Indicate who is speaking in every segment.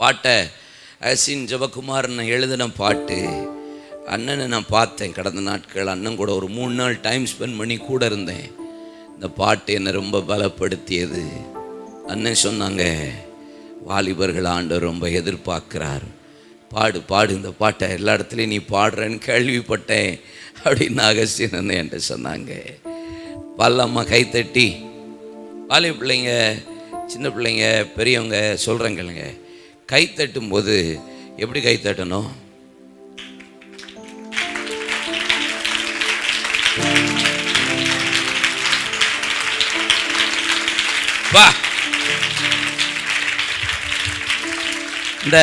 Speaker 1: பாட்டை அசின் ஜபகுமார்னு எழுதின பாட்டு அண்ணனை நான் பார்த்தேன் கடந்த நாட்கள் அண்ணன் கூட ஒரு மூணு நாள் டைம் ஸ்பெண்ட் பண்ணி கூட இருந்தேன். இந்த பாட்டு என்னை ரொம்ப பலப்படுத்தியது. அண்ணன் சொன்னாங்க வாலிபர்கள் ஆண்டு ரொம்ப எதிர்பார்க்கிறார். பாடு பாடு இந்த பாட்டை எல்லா இடத்துலையும் நீ பாடுறேன்னு கேள்விப்பட்டேன். அப்படின்னு அகஸ்டின் அண்ணன் என்கிட்ட சொன்னாங்க. பல்லம்மா கைத்தட்டி வாலி பிள்ளைங்க சின்ன பிள்ளைங்க பெரியவங்க சொல்கிறேங்களுங்க கை தட்டும் போது எப்படி கை தட்டணும்? வா. இந்த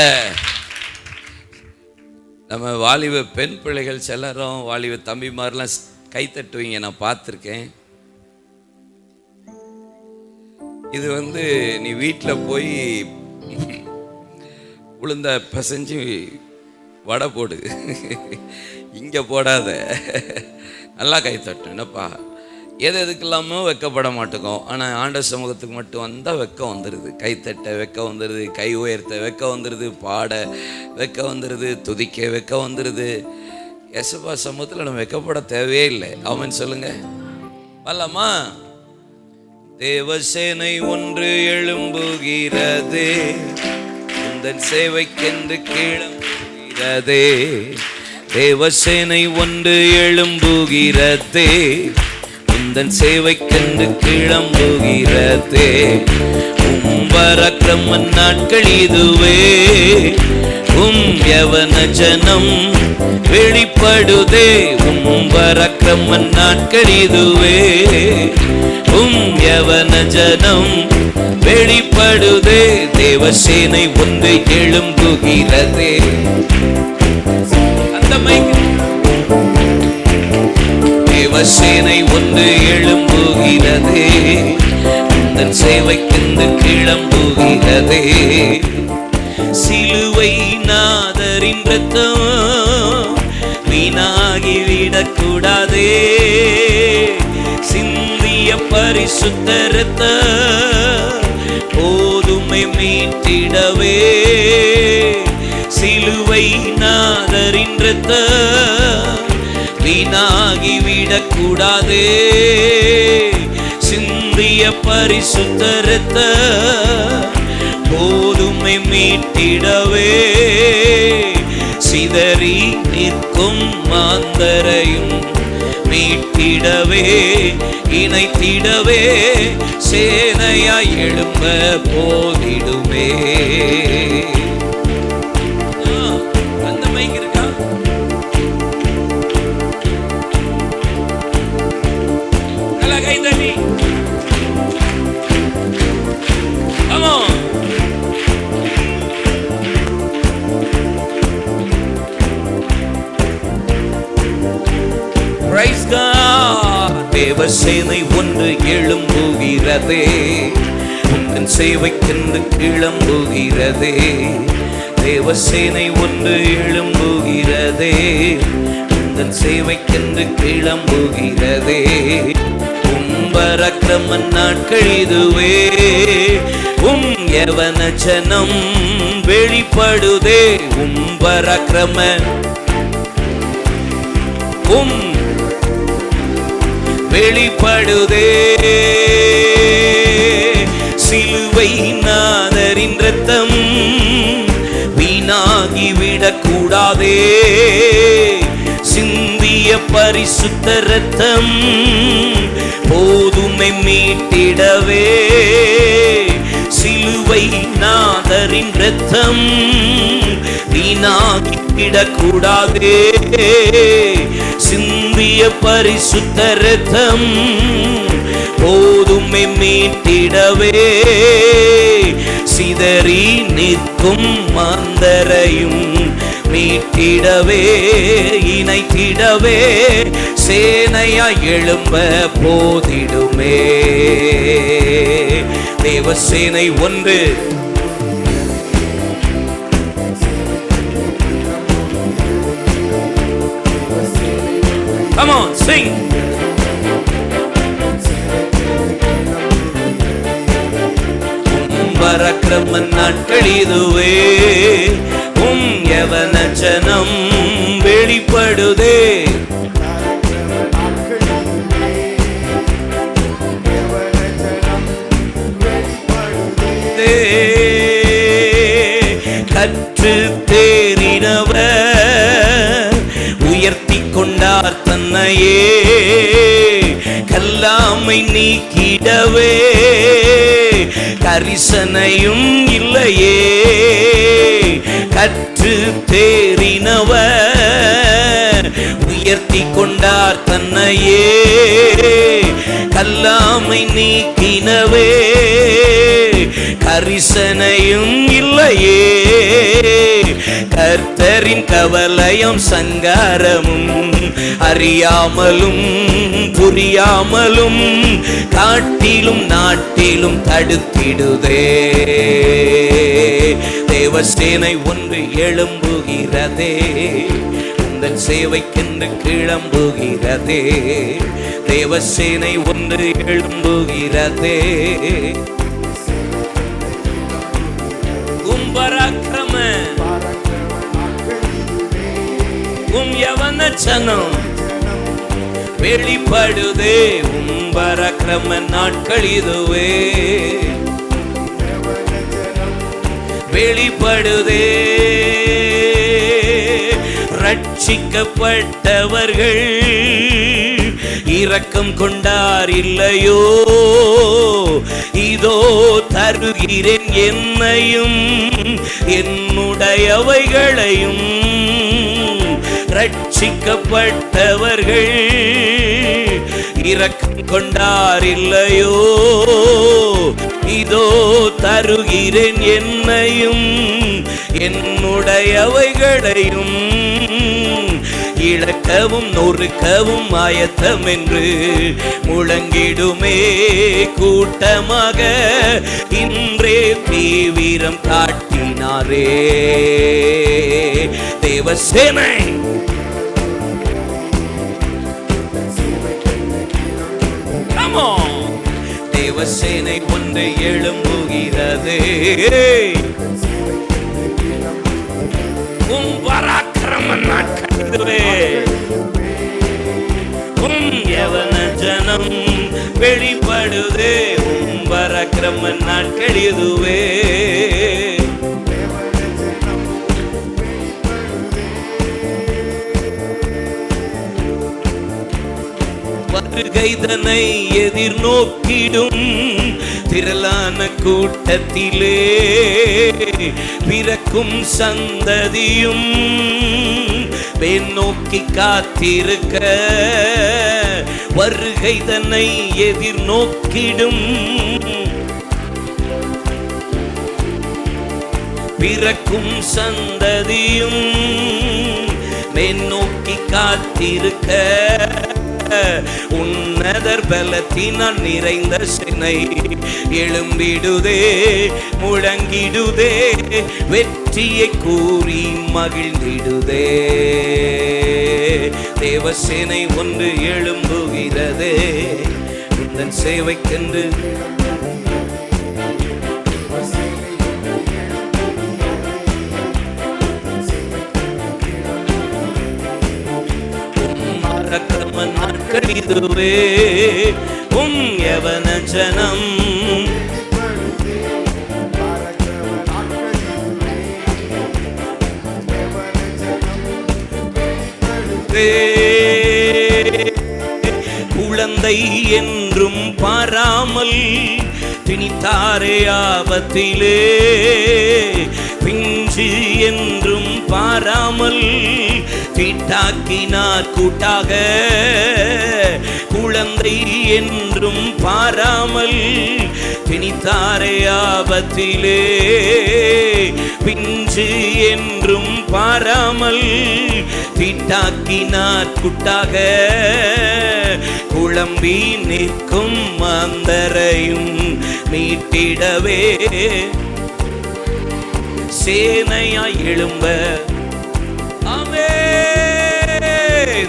Speaker 1: நம்ம வாலிப பெண் பிள்ளைகள் சிலரும் வாலிப தம்பிமாரெலாம் கை தட்டுவீங்க நான் பார்த்துருக்கேன். இது வந்து நீ வீட்டில் போய் உளுந்த பிசைஞ்சு வடை போடு. இங்கே போடாத. நல்லா கை தட்டும் என்னப்பா? எது எதுக்கெல்லாமோ வெக்கப்பட மாட்டோம் ஆனால் ஆண்ட சமூகத்துக்கு மட்டும் வந்தால் வெக்கம் வந்துடுது கைத்தட்ட வெக்க வந்துடுது கை உயர்த்த வெக்க வந்துடுது பாட வெக்க வந்துடுது துதிக்க வெக்க வந்துடுது எசப்பா சமூகத்தில் நம்ம வெக்கப்பட தேவையே இல்லை. அவன் சொல்லுங்க. வரலாமா தேவசேனை ஒன்று எழும்புகிறதே. உந்தன் சேவைக்கென்று கிளம்புகிறதே தேவசேனை ஒன்று எழும்புகிறதே உந்தன் சேவைக்கென்று கிளம்புகிறதே உம்பரக்கிரமன் நாட்கள் இதுவே. உம் யவன ஜனம் வெளிப்படுதே. உம்பரக்கிரமன் நாட்கள் இதுவே. உம் யவன ஜனம் வெளிப்படுதே. தேவசேனை ஒன்று எழும்புகிறதே. அந்த தேவசேனை ஒன்று எழும்புகிறதே. உந்தன் சேவைக்கென்று கிளம்புகிறதே. சிலுவை நாதரின் ரத்தம் வீணாகிவிடக்கூடாதே சிந்திய பரிசுத்த ரத்தம் போதுமை மீட்டிடவே. சிலுவை நாதரின் ரத்தம் வீணாகிவிடக்கூடாதே சிந்திய பரிசுத்த ரத்தம் போது நம்மை மீட்டிடவே. சிதறி நிற்கும் மாந்தரையும் மீட்டிடவே. இணைத்திடவே. சேனையாய் எழும்ப போதிடுமே. Thank you. தேவசேனை ஒன்று எழும்புகிறதே. உங்கள் சேவைக்கென்று கிளம்புகிறதே. தேவசேனை ஒன்று எழும்புகிறதே. உங்கள் சேவைக்கென்று கிளம்புகிறதே. உம்பரக்கிரமன் நாட்கள் இதுவே. உம் யவன ஜனம் வெளிப்படுதே. உம்பரக்கிரம உம் வெளிப்படுதே. சிலுவை நாதரின் ரத்தம் வீணாகி விடக்கூடாதே சிந்திய பரிசுத்த ரத்தம் போதுமை மீட்டிடவே. சிலுவை நாதரின் ரத்தம் வீணாகிவிடக்கூடாதே. சிந்திய பரிசுத்த ரத்தம் போதுமை மீட்டிடவே. சிதறி நிற்கும் மாந்தரையும் மீட்டிடவே இணைத்திடவே. சேனையா எழும்ப போதிடுமே. தேவசேனை ஒன்று. Come on, sing. பரக்கிரம நாட்கள் இதுவே உம் எவன வெளிப்படுதே என்னையே கல்லாமை நீக்கிடவே கரிசனையும் இல்லையே கற்று தேறினவர் உயர்த்தி கொண்டார் தன்னையே கல்லாமை நீக்கினவே கரிசனையும் இல்லையே. கர்த்தரின் கவலையும் சங்காரமும் அறியாமலும் புரியாமலும் காட்டிலும் நாட்டிலும் தடுத்திடுதே. தேவசேனை ஒன்று எழும்புகிறதே. உங்கள் சேவைக்கென்று கிளம்புகிறதே. தேவசேனை ஒன்று எழும்புகிறதே. கும்பராக்க உம் யவனச்சனம் வெளிப்படுதே உம் பரக்கிரம நாட்கள் இதுவே. வெளிப்படுதே. ரட்சிக்கப்பட்டவர்கள் இரக்கம் கொண்டார் இல்லையோ? இதோ தருகிறேன் என்னையும் என்னுடையவைகளையும். ரட்சிக்கப்பட்டவர்கள். இரக்கம் கொண்டார் இல்லையோ இதோ தருகிறேன் என்னையும் என்னுடையவைகளையும். இழக்கவும் நொறுக்கவும் ஆயத்தம் என்று முழங்கிடுமே கூட்டமாக. இன்றே தீவிரம் காட்டினாரே. Devasenai Come on. தேவசேனை ஒன்று எழும்புகிறது. உம் பராக்கிரம நாட்களே உம் எவன ஜனம் வெளிப்படுதே உம் பராக்கிரம நாட்கள் இதுவே. வருகைதனை எதிர்நோக்கிடும் திரளான கூட்டத்திலே பிறக்கும் சந்ததியும் பெண் நோக்கி காத்திருக்க வருகைதனை எதிர்நோக்கிடும் பிறக்கும் சந்ததியும் மேல் நோக்கி காத்திருக்க உன்னதர் பலத்தினால் நிறைந்த சினை எழும்பிடுதே முழங்கிடுதே வெற்றியை கூறி மகிழ்ந்திடுதே. தேவசேனை ஒன்று எழும்புகிறதே இந்த சேவைக்கென்று இதுவே உம் எவன ஜனம். குழந்தை என்றும் பாராமல் திணித்தாரே ஆபத்திலே. பின் பிஞ்சு என்றும் பாராமல் தீட்டாக்கினார் கூட்டாக. குழந்தை என்றும் பாராமல் திணித்தாரே ஆபத்திலே. பிஞ்சு என்றும் பாராமல் தீட்டாக்கினார் குட்டாக. குழம்பி நிற்கும் மாந்தரையும் மீட்டிடவே சேனையாய் எழும்ப. ஆமே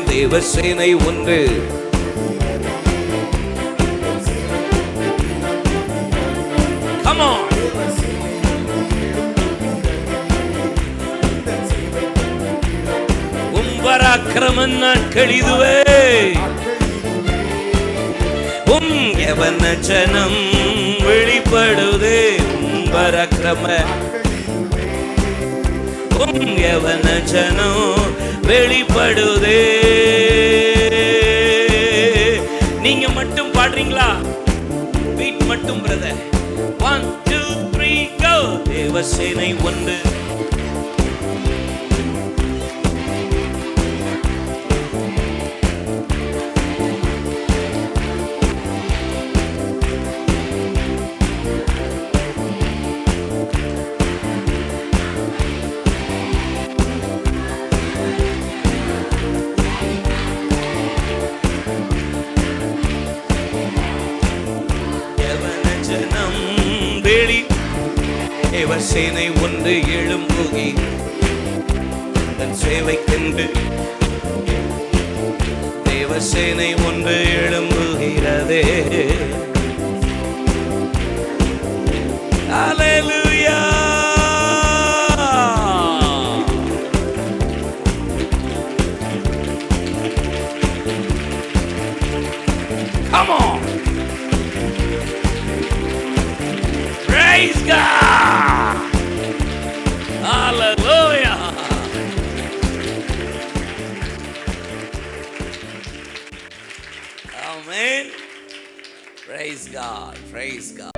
Speaker 1: தேவசேனை ஒன்று. Come on. உம்பராக்கிரம நாட்கள் இதுவே உம் யவன ஜனம் வெளிப்படுதே. உம்பராக்கிரம எவன வெளிப்படுதே. நீங்க மட்டும் பாடுறீங்களா? பீட் மட்டும் brother one two three go Devasenai ஒன்று. தேவசேனை ஒன்று எழும்புகி தன் சேவைக்கென்று தேவசேனை ஒன்று எழும்புகிறதே Hallelujah. Come on. Praise God. praise God, praise God.